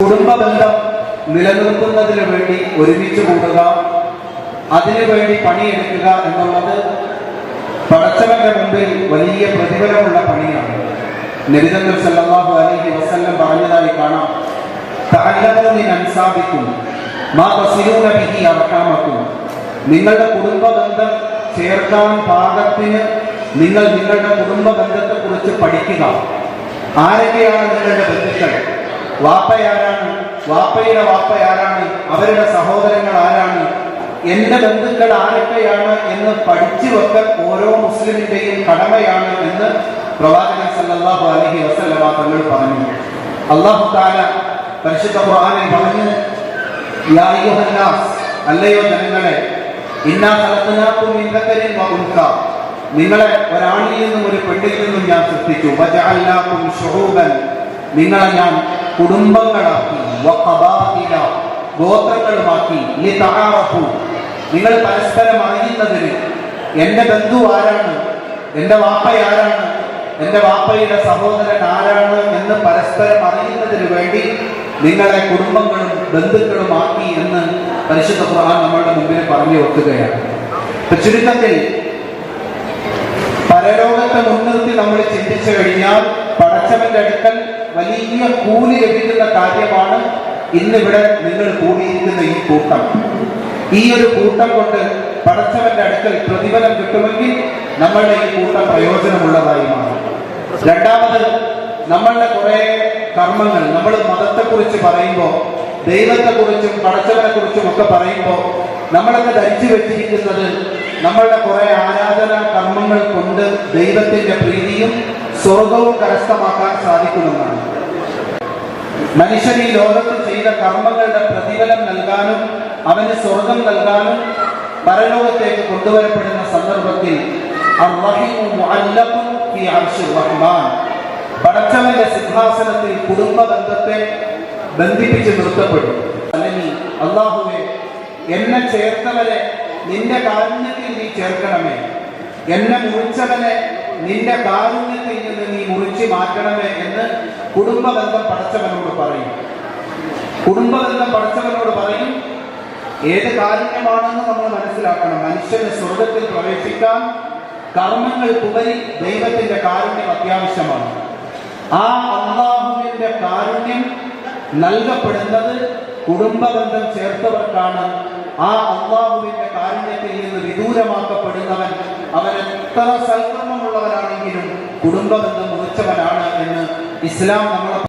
കുടുംബ ബന്ധം നിലനിർത്തുന്നതിന് വേണ്ടി ഒരുമിച്ച് കൂടുക അതിനുവേണ്ടി പണിയെടുക്കുക എന്നുള്ളത് പടച്ചവന്റെ മുമ്പിൽ വലിയ പ്രതിഫലമുള്ള പണിയാണ്. നബിതങ്ങൾ സല്ലാഹു അലൈഹി വസല്ലം പറഞ്ഞതായി കാണാം. അനുസാദിക്കും അർഹാമക്കും. നിങ്ങളുടെ കുടുംബ ബന്ധം ചേർക്കാൻ പാകത്തിന് നിങ്ങൾ നിങ്ങളുടെ കുടുംബ ബന്ധത്തെക്കുറിച്ച് പഠിക്കുക. ആരൊക്കെയാണ് നിങ്ങളുടെ ബന്ധുക്കൾ? വാപ്പയാരാണ്? വാപ്പയുടെ വാപ്പയാരാണ്? അവരുടെ സഹോദരങ്ങൾ ആരാണ്? എന്റെ ബന്ധുക്കൾ ആരൊക്കെയാണ് എന്ന് പഠിച്ചു വെക്കൽ ഓരോ മുസ്ലിമിന്റെയും കടമയാണ് എന്ന് പ്രവാചകൻ സല്ലല്ലാഹു അലൈഹി വസല്ലമ തങ്ങൾ പറഞ്ഞു. അള്ളാഹു താല പരിശുദ്ധ ഖുർആനിൽ പറഞ്ഞു യാ അയ്യുഹന്നാസ് അല്ലയോ ജനങ്ങളെ ഇന്നാ ഖലഖനാകും മിൻ ദക്കരിൻ വ നിങ്ങളെ ഒരാണിൽ നിന്നും ഒരു പെണ്ണിൽ നിന്നും ഞാൻ സൃഷ്ടിച്ചു. വജഅൽനാകും ശുഊബൻ നിങ്ങളെ ഞാൻ കുടുംബങ്ങളാക്കി ഗോത്രങ്ങളുമാക്കി നിങ്ങൾ പരസ്പരം അറിയുന്നതിന് എന്റെ ബന്ധു ആരാണ്? എന്റെ വാപ്പ ആരാണ്? എന്റെ വാപ്പയുടെ സഹോദരൻ ആരാണ് എന്ന് പരസ്പരം അറിയുന്നതിന് വേണ്ടി നിങ്ങളെ കുടുംബങ്ങളും ബന്ധുക്കളും ആക്കി എന്ന് പരിശുദ്ധ ഖുർആൻ നമ്മളുടെ മുമ്പിൽ പറഞ്ഞു വെക്കുകയാണ്. ഇപ്പൊ ചുരുക്കത്തിൽ പരലോകത്തെ മുൻനിർത്തി നമ്മൾ ചിന്തിച്ചു കഴിഞ്ഞാൽ പടച്ചവന്റെ അടുക്കൽ വലിയ കൂലി ലഭിക്കുന്ന കാര്യമാണ് ഇന്നിവിടെ നിങ്ങൾ കൂടിയിരിക്കുന്ന ഈ കൂട്ടം. ഈ ഒരു കൂട്ടം കൊണ്ട് പടച്ചവന്റെ അടുക്കൽ പ്രതിഫലം കിട്ടുമെങ്കിൽ നമ്മളുടെ ഈ കൂട്ടം പ്രയോജനമുള്ളതായി മാറും രണ്ടാമത് നമ്മളുടെ കുറെ കർമ്മങ്ങൾ നമ്മൾ മതത്തെ മതത്തെക്കുറിച്ച് പറയുമ്പോൾ ദൈവത്തെക്കുറിച്ചും പടച്ചവനെ കുറിച്ചും ഒക്കെ പറയുമ്പോൾ നമ്മളൊക്കെ ധരിച്ചു വെച്ചിരിക്കുന്നത് നമ്മളുടെ കുറെ ആരാധന കർമ്മങ്ങൾ കൊണ്ട് ദൈവത്തിന്റെ പ്രീതിയും സ്വർഗവും കരസ്ഥമാക്കാൻ സാധിക്കുമെന്നാണ്. മനുഷ്യൻ ഈ ലോകത്ത് ചെയ്ത കർമ്മങ്ങളുടെ പ്രതിഫലം നൽകാനും അവന് സ്വർഗം നൽകാനും പരലോകത്തേക്ക് കൊണ്ടുവരപ്പെടുന്ന സന്ദർഭത്തിൽ റഹ്മാൻ. പടച്ചവന്റെ സിംഹാസനത്തിൽ കുടുംബ ബന്ധത്തെ ബന്ധിപ്പിച്ച് നിർത്തപ്പെടും. അല്ലെങ്കിൽ അള്ളാഹുവെ എന്നെ ചേർത്തവരെ നിന്റെ കാരുണ്യത്തിൽ നീ ചേർക്കണമേ. എന്നെ മുറിച്ചവനെ നിന്റെ കാരുണ്യത്തിൽ നിന്ന് നീ മുറിച്ചു മാറ്റണമേ എന്ന് കുടുംബ ബന്ധം പടച്ചവനോട് പറയും. കുടുംബ ബന്ധം പടച്ചവനോട് പറയും. ഏത് കാരുണ്യമാണെന്ന് നമ്മൾ മനസ്സിലാക്കണം. മനുഷ്യന് സ്വർഗത്തിൽ പ്രവേശിക്കാൻ കർമ്മങ്ങൾക്കുപരി ദൈവത്തിന്റെ കാരുണ്യം അത്യാവശ്യമാണ്. ആ അള്ളാഹുവിന്റെ കാരുണ്യം നൽകപ്പെടുന്നത് കുടുംബബന്ധം ചേർത്തവർക്കാണ്. ആ അള്ളാഹുവിന്റെ കാരുണ്യത്തിൽ നിന്ന് വിദൂരമാക്കപ്പെടുന്നവൻ അവൻ എത്ര സൽക്കർമ്മമുള്ളവനാണെങ്കിലും കുടുംബബന്ധം മുറിച്ചവനാണ് എന്ന് ഇസ്ലാം നമ്മളെ